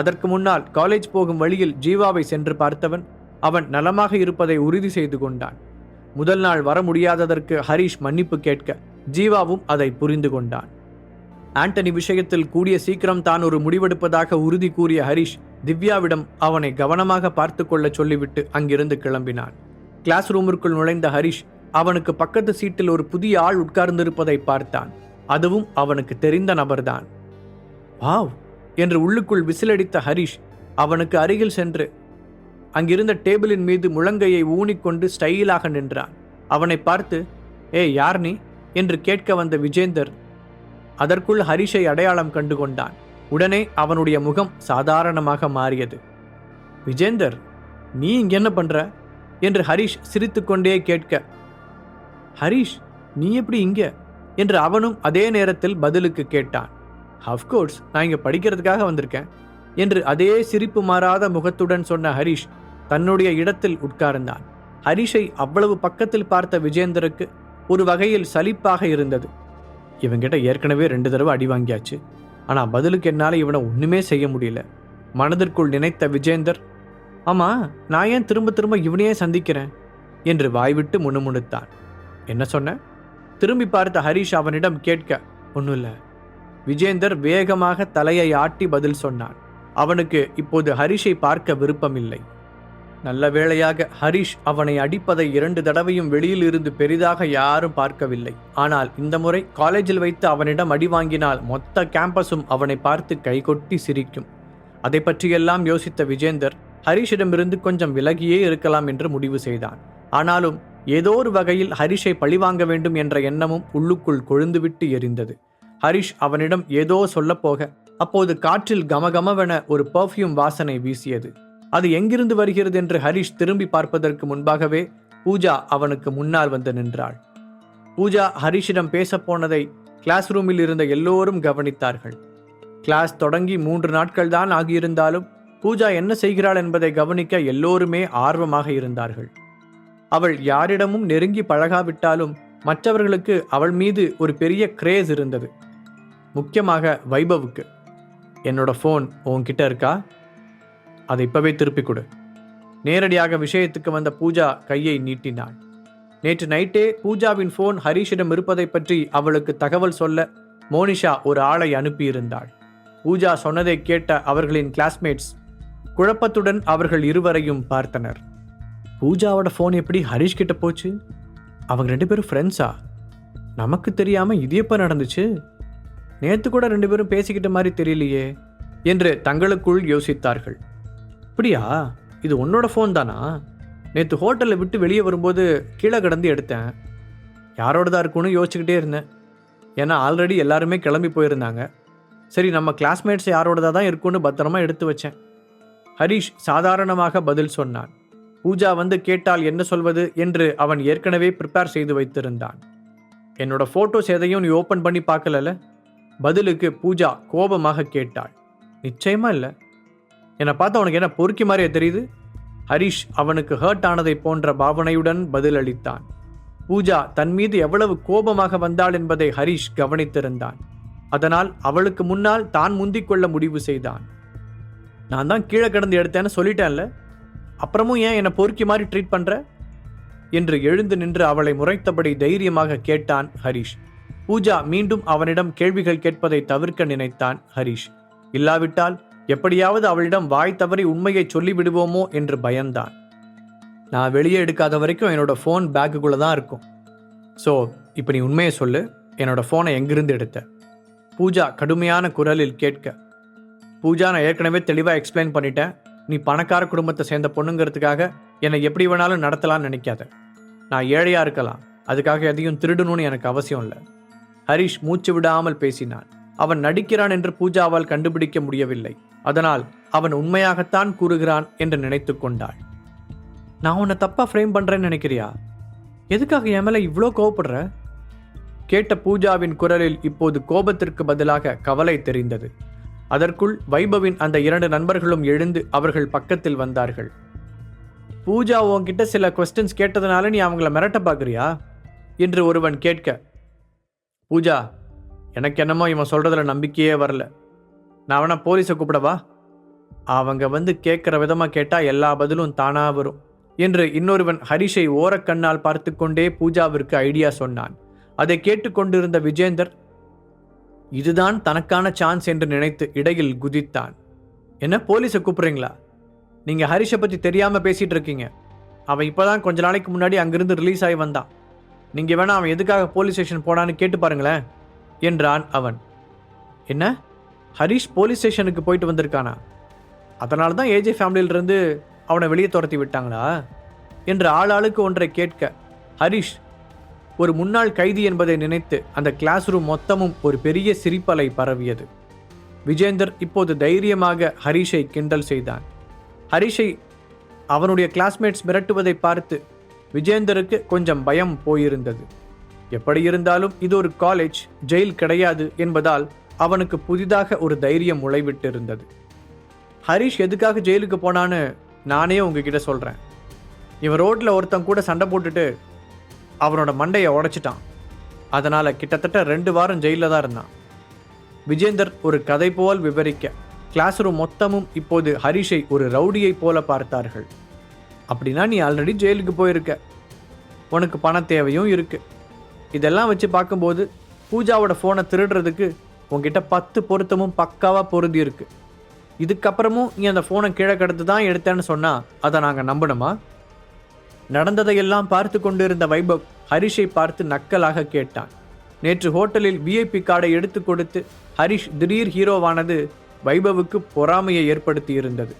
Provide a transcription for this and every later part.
அதற்கு முன்னால் காலேஜ் போகும் வழியில் ஜீவாவை சென்று பார்த்தவன் அவன் நலமாக இருப்பதை உறுதி செய்து கொண்டான். முதல் நாள் வர முடியாததற்கு ஹரிஷ் மன்னிப்பு கேட்க ஜீவாவும் அதை புரிந்து கொண்டான். ஆண்டனி விஷயத்தில் கூடிய சீக்கிரம் தான் ஒரு முடிவெடுப்பதாக உறுதி கூறிய ஹரிஷ் திவ்யாவிடம் அவனை கவனமாக பார்த்து கொள்ள சொல்லிவிட்டு அங்கிருந்து கிளம்பினான். கிளாஸ் ரூமிற்குள் நுழைந்த ஹரிஷ் அவனுக்கு பக்கத்து சீட்டில் ஒரு புதிய ஆள் உட்கார்ந்திருப்பதை பார்த்தான். அதுவும் அவனுக்கு தெரிந்த நபர்தான். வாவ்! என்று உள்ளுக்குள் விசிலடித்த ஹரிஷ் அவனுக்கு அருகில் சென்று அங்கிருந்த டேபிளின் மீது முழங்கையை ஊனிக்கொண்டு ஸ்டைலாக நின்றான். அவனை பார்த்து ஏய் யார் நீ? என்று கேட்க வந்த விஜேந்தர் அதற்குள் ஹரிஷை அடையாளம் கண்டு கொண்டான் உடனே அவனுடைய முகம் சாதாரணமாக மாறியது. விஜேந்தர் நீ இங்க என்ன பண்ற? என்று ஹரிஷ் சிரித்துக்கொண்டே கேட்க ஹரிஷ் நீ எப்படி இங்க? என்று அவனும் அதே நேரத்தில் பதிலுக்கு கேட்டான். அஃப்கோர்ஸ் நான் இங்கே படிக்கிறதுக்காக வந்திருக்கேன் என்று அதே சிரிப்பு மாறாத முகத்துடன் சொன்ன ஹரிஷ் தன்னுடைய இடத்தில் உட்கார்ந்தான். ஹரிஷை அவ்வளவு பக்கத்தில் பார்த்த விஜேந்தருக்கு ஒரு வகையில் சலிப்பாக இருந்தது. இவங்கிட்ட ஏற்கனவே ரெண்டு தடவை அடி வாங்கியாச்சு. ஆனால் பதிலுக்கு என்னால் இவனை ஒன்றுமே செய்ய முடியல. மனதிற்குள் நினைத்த விஜேந்தர் ஆமாம் நான் ஏன் திரும்ப திரும்ப இவனையே சந்திக்கிறேன்? என்று வாய்விட்டு முணுமுணுத்தான் என்ன சொன்ன? திரும்பி பார்த்த ஹரிஷ் அவனிடம் கேட்க ஒன்றும் இல்லை. விஜேந்தர் வேகமாக தலையை ஆட்டி பதில் சொன்னான் அவனுக்கு இப்போது ஹரிஷை பார்க்க விருப்பமில்லை. நல்ல வேளையாக ஹரிஷ் அவனை அடிப்பதை இரண்டு தடவையும் வெளியில் இருந்து பெரிதாக யாரும் பார்க்கவில்லை. ஆனால் இந்த முறை காலேஜில் வைத்து அவனிடம் அடி வாங்கினால் மொத்த கேம்பஸும் அவனை பார்த்து கைகொட்டி சிரிக்கும். அதை பற்றியெல்லாம் யோசித்த விஜேந்தர் ஹரிஷிடமிருந்து கொஞ்சம் விலகியே இருக்கலாம் என்று முடிவு செய்தான். ஆனாலும் ஏதோ ஒரு வகையில் ஹரிஷை பழிவாங்க வேண்டும் என்ற எண்ணமும் உள்ளுக்குள் கொழுந்துவிட்டு எரிந்தது. ஹரிஷ் அவனிடம் ஏதோ சொல்லப்போக அப்போது காற்றில் கமகமவென ஒரு பர்ஃப்யூம் வாசனை வீசியது. அது எங்கிருந்து வருகிறது என்று ஹரிஷ் திரும்பி பார்ப்பதற்கு முன்பாகவே பூஜா அவனுக்கு முன்னால் வந்து நின்றாள். பூஜா ஹரிஷிடம் பேசப்போனதை கிளாஸ் ரூமில் இருந்த எல்லோரும் கவனித்தார்கள். கிளாஸ் தொடங்கி மூன்று நாட்கள் தான் ஆகியிருந்தாலும் பூஜா என்ன செய்கிறாள் என்பதை கவனிக்க எல்லோருமே ஆர்வமாக இருந்தார்கள். அவள் யாரிடமும் நெருங்கி பழகாவிட்டாலும் மற்றவர்களுக்கு அவள் மீது ஒரு பெரிய கிரேஸ் இருந்தது. முக்கியமாக வைபவுக்கு. என்னோட ஃபோன் உன்கிட்ட இருக்கா? அதை இப்பவே திருப்பிக் கொடு. நேரடியாக விஷயத்துக்கு வந்த பூஜா கையை நீட்டினாள். நேற்று நைட்டே பூஜாவின் ஃபோன் ஹரிஷிடம் இருப்பதை பற்றி அவளுக்கு தகவல் சொல்ல மோனிஷா ஒரு ஆளை அனுப்பியிருந்தாள். பூஜா சொன்னதை கேட்ட அவர்களின் கிளாஸ்மேட்ஸ் குழப்பத்துடன் அவர்கள் இருவரையும் பார்த்தனர். பூஜாவோட ஃபோன் எப்படி ஹரிஷ் கிட்ட போச்சு? அவங்க ரெண்டு பேரும் ஃப்ரெண்ட்ஸா நமக்கு தெரியாமல் இது எப்போ நடந்துச்சு? நேற்று கூட ரெண்டு பேரும் பேசிக்கிட்ட மாதிரி தெரியலையே என்று தங்களுக்குள் யோசித்தார்கள். அப்படியா இது உன்னோட ஃபோன் தானா? நேற்று ஹோட்டலில் விட்டு வெளியே வரும்போது கீழே கிடந்து எடுத்தேன். யாரோட தான் இருக்குன்னு யோசிச்சுக்கிட்டே இருந்தேன். ஏன்னா ஆல்ரெடி எல்லாருமே கிளம்பி போயிருந்தாங்க. சரி நம்ம கிளாஸ்மேட்ஸ் யாரோடதாக தான் இருக்கும்னு பத்திரமா எடுத்து வச்சேன். ஹரிஷ் சாதாரணமாக பதில் சொன்னான். பூஜா வந்து கேட்டால் என்ன சொல்வது என்று அவன் ஏற்கனவே ப்ரிப்பேர் செய்து வைத்திருந்தான். என்னோட ஃபோட்டோஸ் எதையும் நீ ஓப்பன் பண்ணி பார்க்கலல்ல? பதிலுக்கு பூஜா கோபமாக கேட்டாள். நிச்சயமா இல்லை. என்னை பார்த்து அவனுக்கு என்ன பொறுக்கி மாதிரியே தெரியுது? ஹரிஷ் அவனுக்கு ஹர்ட் ஆனதை போன்ற பாவனையுடன் பதிலளித்தான். பூஜா தன் மீது எவ்வளவு கோபமாக வந்தாள் என்பதை ஹரிஷ் கவனித்திருந்தான். அதனால் அவளுக்கு முன்னால் தான் முந்திக்கொள்ள முடிவு செய்தான். நான் தான் கீழே கிடந்து எடுத்தேன்னு சொல்லிட்டேன்ல. அப்புறமும் ஏன் என்னை பொறுக்கி மாதிரி ட்ரீட் பண்ற? என்று எழுந்து நின்று அவளை முறைத்தபடி தைரியமாக கேட்டான் ஹரிஷ். பூஜா மீண்டும் அவனிடம் கேள்விகள் கேட்பதை தவிர்க்க நினைத்தான் ஹரிஷ். இல்லாவிட்டால் எப்படியாவது அவளிடம் வாய் தவறி உண்மையை சொல்லிவிடுவோமோ என்று பயந்தான். நான் வெளியே எடுக்காத வரைக்கும் என்னோட ஃபோன் பேக்குக்குள்ளே தான் இருக்கும். ஸோ இப்போ நீ உண்மையை சொல்லு. என்னோட ஃபோனை எங்கிருந்து எடுத்த? பூஜா கடுமையான குரலில் கேட்க பூஜா நான் ஏற்கனவே தெளிவாக எக்ஸ்பிளைன் பண்ணிட்டேன். நீ பணக்கார குடும்பத்தை சேர்ந்த பொண்ணுங்கிறதுக்காக என்னை எப்படி வேணாலும் நடத்தலாம்னு நினைக்காத. நான் ஏழையாக இருக்கலாம். அதுக்காக எதையும் திருடணும்னு எனக்கு அவசியம் இல்லை. ஹரிஷ் மூச்சு விடாமல் பேசினான். அவன் நடிக்கிறான் என்று பூஜாவால் கண்டுபிடிக்க முடியவில்லை. அதனால் அவன் உண்மையாகத்தான் கூறுகிறான் என்று நினைத்து கொண்டாள். நான் உன்னை தப்பா ஃப்ரேம் பண்றேன்னு நினைக்கிறியா? எதுக்காக என் மேல இவ்வளோ கோவப்படுற? கேட்ட பூஜாவின் குரலில் இப்போது கோபத்திற்கு பதிலாக கவலை தெரிந்தது. அதற்குள் வைபவின் அந்த இரண்டு நண்பர்களும் எழுந்து அவர்கள் பக்கத்தில் வந்தார்கள். பூஜா உன்கிட்ட சில கொஸ்டின்ஸ் கேட்டதுனால நீ அவங்கள மிரட்ட பார்க்குறியா? என்று ஒருவன் கேட்க பூஜா எனக்கு என்னமோ இவன் சொல்கிறதுல நம்பிக்கையே வரல. நான் வேணா போலீஸை கூப்பிடவா அவங்க வந்து கேட்குற விதமாக கேட்டால் எல்லா பதிலும் தானாக வரும் என்று இன்னொருவன் ஹரிஷை ஓரக்கண்ணால் பார்த்து கொண்டே பூஜாவிற்கு ஐடியா சொன்னான். அதை கேட்டுக்கொண்டிருந்த விஜேந்தர் இதுதான் தனக்கான சான்ஸ் என்று நினைத்து இடையில் குதித்தான். என்ன போலீஸை கூப்பிட்றீங்களா? நீங்கள் ஹரிஷை பற்றி தெரியாமல் பேசிகிட்டு இருக்கீங்க. அவன் இப்போ தான் கொஞ்ச நாளைக்கு முன்னாடி அங்கிருந்து ரிலீஸ் ஆகி வந்தான். நீங்கள் வேணா அவன் எதுக்காக போலீஸ் ஸ்டேஷன் போனான்னு கேட்டு பாருங்களேன் என்றான் அவன். என்ன? ஹரிஷ் போலீஸ் ஸ்டேஷனுக்கு போயிட்டு வந்திருக்கானா? அதனால தான் ஏஜே ஃபேமிலியிலிருந்து அவனை வெளியே துரத்தி விட்டாங்களா? என்று ஆளாளுக்கு ஒன்றை கேட்க ஹரிஷ் ஒரு முன்னாள் கைதி என்பதை நினைத்து அந்த கிளாஸ் ரூம் மொத்தமும் ஒரு பெரிய சிரிப்பலை பரவியது. விஜேந்தர் இப்போது தைரியமாக ஹரிஷை கிண்டல் செய்தான். ஹரிஷை அவனுடைய கிளாஸ்மேட்ஸ் மிரட்டுவதை பார்த்து விஜேந்தருக்கு கொஞ்சம் பயம் போயிருந்தது. எப்படி இருந்தாலும் இது ஒரு காலேஜ் ஜெயில் கிடையாது என்பதால் அவனுக்கு புதிதாக ஒரு தைரியம் முளைவிட்டு இருந்தது ஹரிஷ் எதுக்காக ஜெயிலுக்கு போனான்னு நானே உங்ககிட்ட சொல்கிறேன் இவன் ரோட்டில் ஒருத்தன் கூட சண்டை போட்டுட்டு அவனோட மண்டையை உடைச்சிட்டான். அதனால் கிட்டத்தட்ட ரெண்டு வாரம் ஜெயிலில் தான் இருந்தான். விஜேந்தர் ஒரு கதை போல் விவரிக்க கிளாஸ் ரூம் மொத்தமும் இப்போது ஹரிஷை ஒரு ரவுடியைப் போல பார்த்தார்கள். அப்படின்னா நீ ஆல்ரெடி ஜெயிலுக்கு போயிருக்க. உனக்கு பண தேவையும் இருக்கு. இதெல்லாம் வச்சு பார்க்கும்போது பூஜாவோட ஃபோனை திருடுறதுக்கு உங்ககிட்ட பத்து பொருத்தமும் பக்காவாக பொருந்தி இருக்கு. இதுக்கப்புறமும் நீ அந்த ஃபோனை கீழே கடத்து தான் எடுத்தேன்னு சொன்னால் அதை நாங்கள் நம்பணுமா? நடந்ததையெல்லாம் பார்த்து கொண்டிருந்த வைபவ் ஹரிஷை பார்த்து நக்கலாக கேட்டான். நேற்று ஹோட்டலில் விஐபி கார்டை எடுத்து கொடுத்து ஹரிஷ் திடீர் ஹீரோவானது வைபவுக்கு பொறாமையை ஏற்படுத்தி இருந்தது.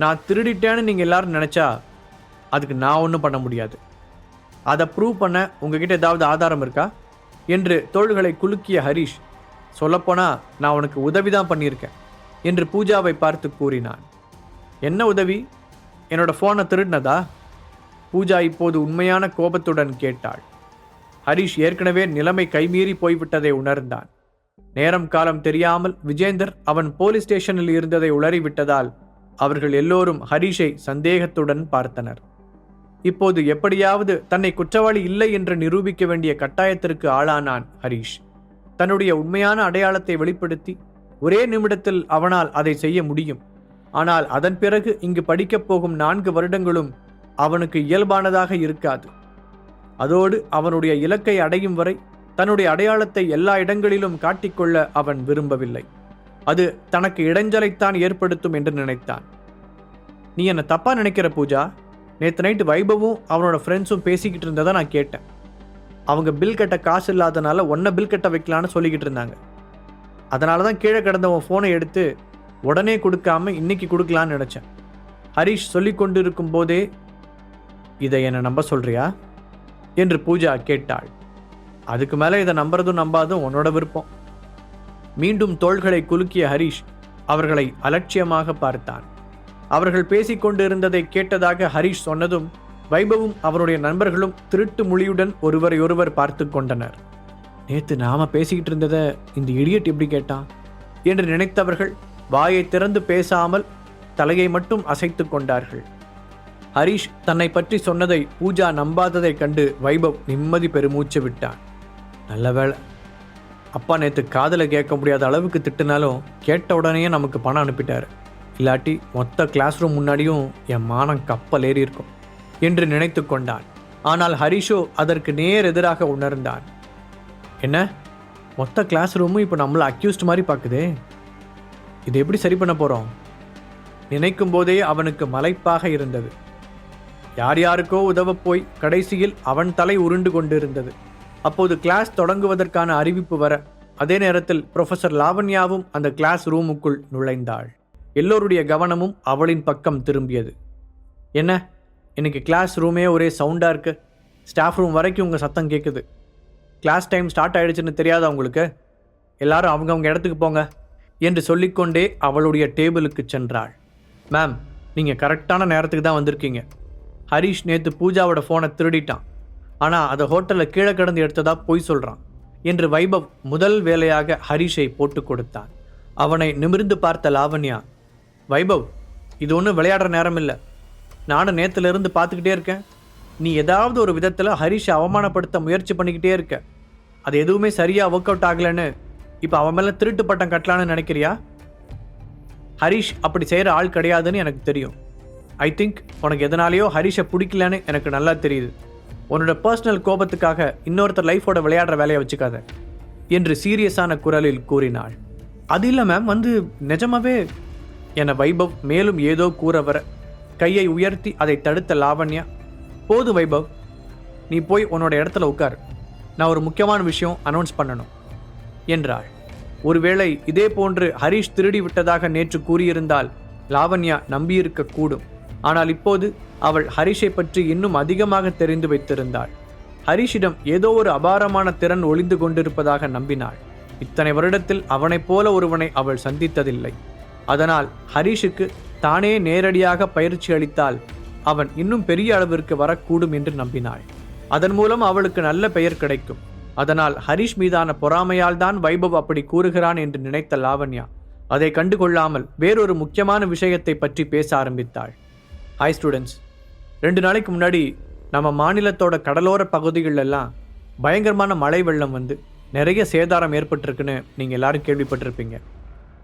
நான் திருடிட்டேன்னு நீங்கள் எல்லாரும் நினச்சா அதுக்கு நான் ஒன்றும் பண்ண முடியாது. அதை ப்ரூவ் பண்ண உங்ககிட்ட ஏதாவது ஆதாரம் இருக்கா? என்று தோள்களை குலுக்கிய ஹரிஷ் சொல்லப்போனால் நான் உனக்கு உதவி தான் பண்ணியிருக்கேன் என்று பூஜாவை பார்த்து கூறினான். என்ன உதவி? என்னோட ஃபோனை திருடினதா? பூஜா இப்போது உண்மையான கோபத்துடன் கேட்டாள். ஹரிஷ் ஏற்கனவே நிலைமை கைமீறி போய்விட்டதை உணர்ந்தான். நேரம் காலம் தெரியாமல் விஜேந்தர் அவன் போலீஸ் ஸ்டேஷனில் இருந்ததை உளறிவிட்டதால் அவர்கள் எல்லோரும் ஹரிஷை சந்தேகத்துடன் பார்த்தனர். இப்போது எப்படியாவது தன்னை குற்றவாளி இல்லை என்று நிரூபிக்க வேண்டிய கட்டாயத்திற்கு ஆளானான் ஹரிஷ். தன்னுடைய உண்மையான அடையாளத்தை வெளிப்படுத்தி ஒரே நிமிடத்தில் அவனால் அதை செய்ய முடியும். ஆனால் அதன் பிறகு இங்கு படிக்கப் போகும் நான்கு வருடங்களும் அவனுக்கு இயல்பானதாக இருக்காது. அதோடு அவனுடைய இலக்கை அடையும் வரை தன்னுடைய அடையாளத்தை எல்லா இடங்களிலும் காட்டிக்கொள்ள அவன் விரும்பவில்லை. அது தனக்கு இடைஞ்சலைத்தான் ஏற்படுத்தும் என்று நினைத்தான். நீ என்னை தப்பாக நினைக்கிற பூஜா? நேற்று நைட்டு வைபவும் அவனோட ஃப்ரெண்ட்ஸும் பேசிக்கிட்டு இருந்ததை நான் கேட்டேன். அவங்க பில் கட்ட காசு இல்லாதனால ஒன்றை பில் கட்ட வைக்கலான்னு சொல்லிக்கிட்டு இருந்தாங்க. அதனால தான் கீழே கிடந்தவன் ஃபோனை எடுத்து உடனே கொடுக்காம இன்னைக்கு கொடுக்கலான்னு நினச்சேன். ஹரிஷ் சொல்லி கொண்டிருக்கும் போதே இதை என்னை நம்ப சொல்றியா? என்று பூஜா கேட்டாள். அதுக்கு மேலே இதை நம்புறதும் நம்பாதும் உன்னோட விருப்பம். மீண்டும் தோள்களை குலுக்கிய ஹரிஷ் அவர்களை அலட்சியமாக பார்த்தான். அவர்கள் பேசிக்கொண்டிருந்ததை கேட்டதாக ஹரிஷ் சொன்னதும் வைபவும் அவருடைய நண்பர்களும் திருட்டு மொழியுடன் ஒருவரையொருவர் பார்த்து கொண்டனர். நேத்து நாம பேசிக்கிட்டு இருந்ததை இந்த இடியட் எப்படி கேட்டான்? என்று நினைத்தவர்கள் வாயை திறந்து பேசாமல் தலையை மட்டும் அசைத்து கொண்டார்கள். ஹரிஷ் தன்னை பற்றி சொன்னதை பூஜா நம்பாததைக் கண்டு வைபவ் நிம்மதி பெருமூச்சு விட்டான். நல்ல வேலை அப்பா நேற்று காதில் கேட்க முடியாத அளவுக்கு திட்டுனாலும் கேட்ட உடனே நமக்கு பணம் அனுப்பிட்டார். இல்லாட்டி மொத்த கிளாஸ் ரூம் முன்னாடியும் என் மானம் கப்பல் ஏறி இருக்கும் என்று நினைத்து கொண்டான். ஆனால் ஹரிஷோ அதற்கு நேர் எதிராக உணர்ந்தான். என்ன? மொத்த கிளாஸ் ரூமும் இப்போ நம்மளை அக்யூஸ்ட் மாதிரி பார்க்குதே? இது எப்படி சரி பண்ண போகிறோம் நினைக்கும் போதே அவனுக்கு மலைப்பாக இருந்தது. யார் யாருக்கோ உதவப் போய் கடைசியில் அவன் தலை உருண்டு கொண்டிருந்தது. அப்போது கிளாஸ் தொடங்குவதற்கான அறிவிப்பு வர அதே நேரத்தில் ப்ரொஃபசர் லாவண்யாவும் அந்த கிளாஸ் ரூமுக்குள் நுழைந்தாள். எல்லோருடைய கவனமும் அவளின் பக்கம் திரும்பியது. என்ன? இன்னைக்கு கிளாஸ் ரூமே ஒரே சவுண்டாக இருக்கு? ஸ்டாஃப் ரூம் வரைக்கும் உங்கள் சத்தம் கேட்குது கிளாஸ் டைம் ஸ்டார்ட் ஆயிடுச்சுன்னு தெரியாதா உங்களுக்கு? எல்லாரும் அவங்கவுங்க இடத்துக்கு போங்க என்று சொல்லிக்கொண்டே அவளுடைய டேபிளுக்கு சென்றாள். மேம் நீங்கள் கரெக்டான நேரத்துக்கு தான் வந்திருக்கீங்க. ஹரிஷ் நேற்று பூஜாவோட ஃபோனை திருடிட்டான். ஆனால் அதை ஹோட்டலில் கீழே கிடந்து எடுத்ததா பொய் சொல்கிறான் என்று வைபவ் முதல் வேலையாக ஹரிஷை போட்டு கொடுத்தான். அவனை நிமிர்ந்து பார்த்த லாவண்யா வைபவ் இது ஒன்றும் விளையாடுற நேரம் இல்லை நானும் நேற்றுலேருந்து பார்த்துக்கிட்டே இருக்கேன். நீ ஏதாவது ஒரு விதத்தில் ஹரிஷை அவமானப்படுத்த முயற்சி பண்ணிக்கிட்டே இருக்க. அது எதுவுமே சரியாக ஒர்க் அவுட் ஆகலைன்னு இப்போ அவன் மேலே திருட்டு பட்டம் கட்டலான்னு நினைக்கிறியா? ஹரிஷ் அப்படி செய்கிற ஆள் கிடையாதுன்னு எனக்கு தெரியும். ஐ திங்க் உனக்கு எதனாலேயோ ஹரிஷை பிடிக்கலன்னு எனக்கு நல்லா தெரியுது. உன்னோட பர்சனல் கோபத்துக்காக இன்னொருத்தர் லைஃபோட விளையாடுற வேலையை வச்சுக்காத என்று சீரியஸான குரலில் கூறினாள். அது இல்லை மேம் வந்து நிஜமாவே என வைபவ் மேலும் ஏதோ கூற வர கையை உயர்த்தி அதை தடுத்த லாவண்யா. போது வைபவ் நீ போய் உன்னோட இடத்துல உட்கார். நான் ஒரு முக்கியமான விஷயம் அனௌன்ஸ் பண்ணணும் என்றாள். ஒருவேளை இதே போன்று ஹரிஷ் திருடி விட்டதாக நேற்று கூறியிருந்தால் லாவண்யா நம்பியிருக்க கூடும். ஆனால் இப்போது அவள் ஹரிஷை பற்றி இன்னும் அதிகமாக தெரிந்து வைத்திருந்தாள். ஹரிஷிடம் ஏதோ ஒரு அபாரமான திறன் ஒளிந்து கொண்டிருப்பதாக நம்பினாள். இத்தனை வருடத்தில் அவனைப் போல ஒருவனை அவள் சந்தித்ததில்லை. அதனால் ஹரிஷுக்கு தானே நேரடியாக பயிற்சி அளித்தால் அவன் இன்னும் பெரிய அளவிற்கு வரக்கூடும் என்று நம்பினாள். அதன் மூலம் அவளுக்கு நல்ல பெயர் கிடைக்கும். அதனால் ஹரிஷ் மீதான பொறாமையால் தான் வைபவ் அப்படி கூறுகிறான் என்று நினைத்த லாவண்யா அதை கண்டுகொள்ளாமல் வேறொரு முக்கியமான விஷயத்தை பற்றி பேச ஆரம்பித்தாள். ஹாய் ஸ்டூடெண்ட்ஸ் ரெண்டு நாளைக்கு முன்னாடி நம்ம மாநிலத்தோட கடலோர பகுதிகளெல்லாம் பயங்கரமான மழை வெள்ளம் வந்து நிறைய சேதாரம் ஏற்பட்டிருக்குன்னு நீங்கள் எல்லாரும் கேள்விப்பட்டிருப்பீங்க.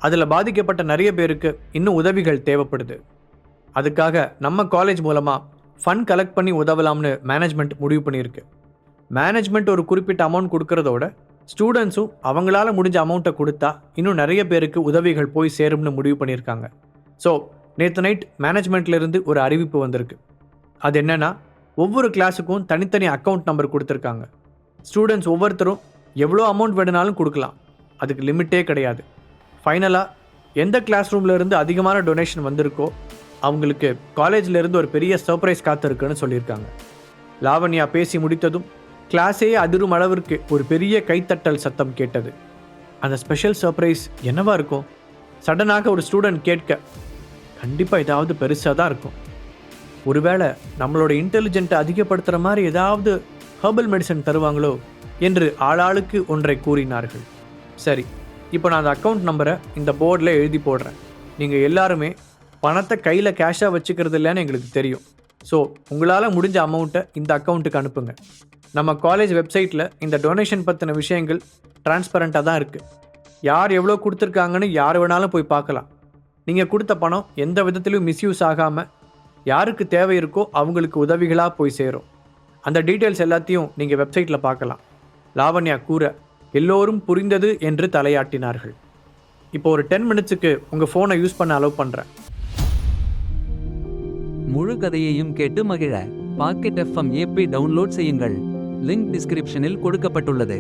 அதில் பாதிக்கப்பட்ட நிறைய பேருக்கு இன்னும் உதவிகள் தேவைப்படுது. அதுக்காக நம்ம காலேஜ் மூலமாக ஃபண்ட் கலெக்ட் பண்ணி உதவலாம்னு மேனேஜ்மெண்ட் முடிவு பண்ணியிருக்கு. மேனேஜ்மெண்ட் ஒரு குறிப்பிட்ட அமௌண்ட் கொடுக்கறதோட ஸ்டூடெண்ட்ஸும் அவங்களால முடிஞ்ச அமௌண்ட்டை கொடுத்தா இன்னும் நிறைய பேருக்கு உதவிகள் போய் சேரும்னு முடிவு பண்ணியிருக்காங்க. ஸோ நேற்று நைட் மேனேஜ்மெண்ட்லேருந்து ஒரு அறிவிப்பு வந்திருக்கு. அது என்னென்னா ஒவ்வொரு கிளாஸுக்கும் தனித்தனி அக்கௌண்ட் நம்பர் கொடுத்துருக்காங்க. ஸ்டூடெண்ட்ஸ் ஒவ்வொருத்தரும் எவ்வளோ அமௌண்ட் வேணுனாலும் கொடுக்கலாம். அதுக்கு லிமிட்டே கிடையாது. ஃபைனலாக எந்த கிளாஸ் ரூம்லேருந்து அதிகமான டொனேஷன் வந்திருக்கோ அவங்களுக்கு காலேஜ்லேருந்து ஒரு பெரிய சர்ப்ரைஸ் காத்திருக்குன்னு சொல்லியிருக்காங்க. லாவண்யா பேசி முடித்ததும் கிளாஸே அதிரும் அளவிற்கு ஒரு பெரிய கைத்தட்டல் சத்தம் கேட்டது. அந்த ஸ்பெஷல் சர்ப்ரைஸ் என்னவா இருக்கும்? சடனாக ஒரு ஸ்டூடெண்ட் கேட்க கண்டிப்பாக ஏதாவது பெருசாக தான் இருக்கும். ஒருவேளை நம்மளோட இன்டெலிஜென்ட்டை அதிகப்படுத்துகிற மாதிரி ஏதாவது ஹெர்பல் மெடிசன் தருவாங்களோ என்று ஆளாளுக்கு ஒன்றை கூறினார்கள். சரி இப்போ நான் அந்த அக்கௌண்ட் நம்பரை இந்த போர்டில் எழுதி போடுறேன். நீங்கள் எல்லாருமே பணத்தை கையில் கேஷாக வச்சுக்கிறது இல்லைன்னு எங்களுக்கு தெரியும். ஸோ உங்களால் முடிஞ்ச அமௌண்ட்டை இந்த அக்கௌண்ட்டுக்கு அனுப்புங்க. நம்ம காலேஜ் வெப்சைட்டில் இந்த டொனேஷன் பற்றின விஷயங்கள் டிரான்ஸ்பரண்ட்டாக தான் இருக்குது யார் எவ்வளோ கொடுத்துருக்காங்கன்னு யார் வேணாலும் போய் பார்க்கலாம். நீங்கள் கொடுத்த பணம் எந்த விதத்திலும் மிஸ்யூஸ் ஆகாமல் யாருக்கு தேவை இருக்கோ அவங்களுக்கு உதவிகளாக போய் சேரும். அந்த டீட்டெயில்ஸ் எல்லாத்தையும் நீங்கள் வெப்சைட்டில் பார்க்கலாம். லாவண்யா கூற எல்லோரும் புரிந்தது என்று தலையாட்டினார்கள். இப்போ ஒரு டென் மினிட்ஸுக்கு உங்கள் ஃபோனை யூஸ் பண்ண அலோவ் பண்ணுறேன் முழு கதையையும் கேட்டு மகிழ. பாக்கெட் எஃப்எம் ஏபி டவுன்லோட் செய்யுங்கள். லிங்க் டிஸ்கிரிப்ஷனில் கொடுக்கப்பட்டுள்ளது.